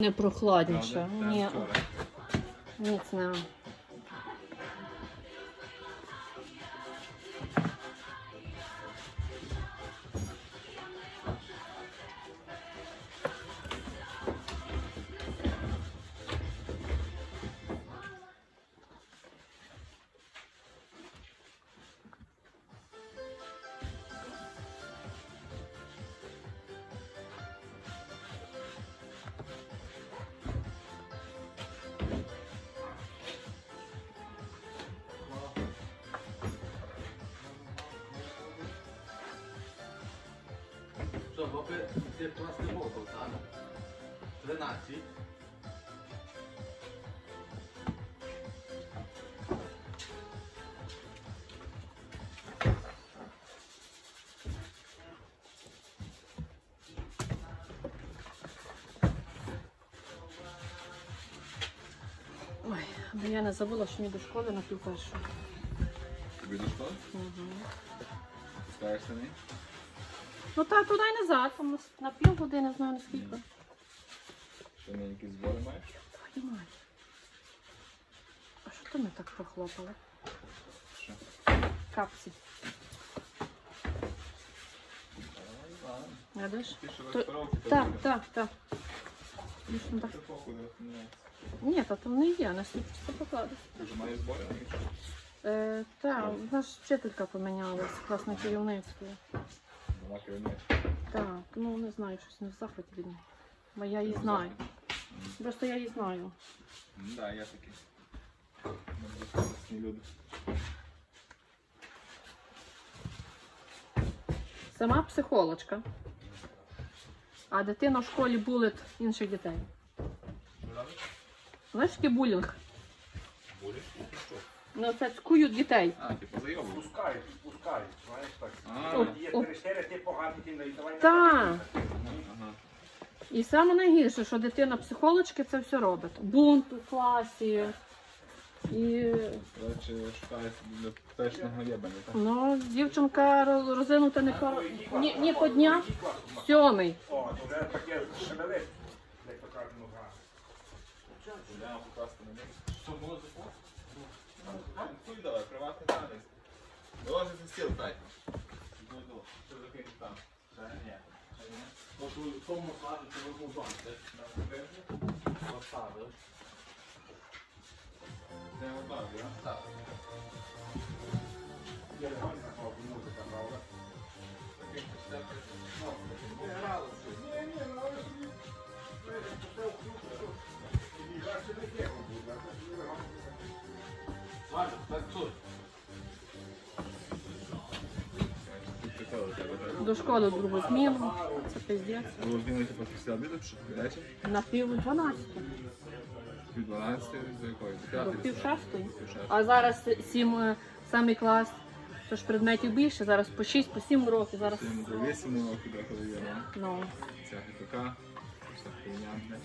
Не прохладніше. Ні, Вчора. Баби, ти класний мотор, так? 13. Ой, бо я не забула, що мені до школи на пів першого. Тобі до школи? Угу. Пускаєшся не? Ну та туди назад, там на, на пів години, знаю наскільки. Що на якісь збори маєш? Твою мать. А що ти ми так прохлопали? Що? Капці. Ти що То- Так, так, так. Ну, що так? Ти походу, не. Ні, та там не є, на слідчі це покладу. Ти вже маєш збори на якісь? Е, так, у нас вчителька помінялась, класне керівництво. Нема керівництва. Так, ну не знаю, щось не в захваті від неї. Бо я її знаю. Просто я її знаю. Ну так, я такий. Ми дуже люди. Сама психологочка. А дитина в школі булить інших дітей. Знаєш, який булінг? Будеш? Що? Ну це цькують дітей. А, типу зайобуєш. Пускають, пускають, знаєш так. А, О. Є перестери, ти поганий, ти не давай. Так. ага. І саме найгірше, що дитина психологочки це все робить. Бунт у класі. І Коротше, шукає собі для пешного єбаня, так? ну, дівчинка роз- розвинута не по ні, ні по дня. Сьомий. О, то вже таке шевелить, як то покласти на них. Що? Хуй давай, приватний танець. Доложи за стіл, тай. Іду, іду. Що закинь там? Ще ні. Ще ні. От у тому складу ти вибув зон. Ти на вибежу. Поставив. Це готові, а? Так. Є легальна До школи другу зміну. Це пиздець. Ви змінили типу після обіду, що? Вечір? На пів дванадцяти. Пів 12 до якої? До пів шостої. А зараз сім е, самий клас. Тож предметів більше, зараз по 6, по 7 років. Зараз Сім до вісім років деколи є, ну. ну, Ця ГПК, вся хуйня,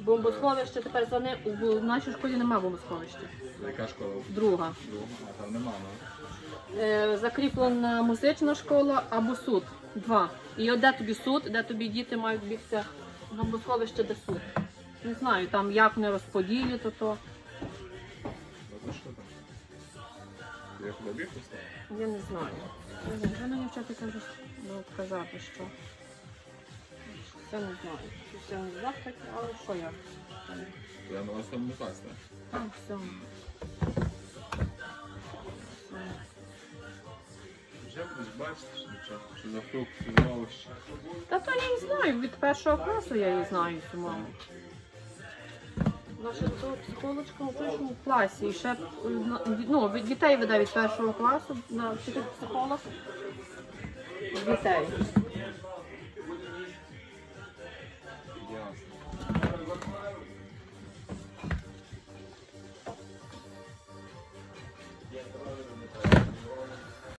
бомбосховище тепер за не в нашій школі немає бомбосховища. Яка школа? Друга. Друга, а там нема, ну. Е, закріплена музична школа або суд. Два. І от де тобі суд, де тобі діти мають бігти в бомбосховище, де суд. Не знаю, там як не розподілять, то то. Я не знаю. Не Вже мені вже ну, казати, що це не знаю. Що Це не захваті, але що я? Я на вас там не так? А, все. Що нічого, за фрукт, що за овощі. Та то я її знаю, від першого класу я її знаю цю маму. Наша тут психологочка у першому класі. І ще ну, дітей веде від першого класу на вчитель психолог. Дітей.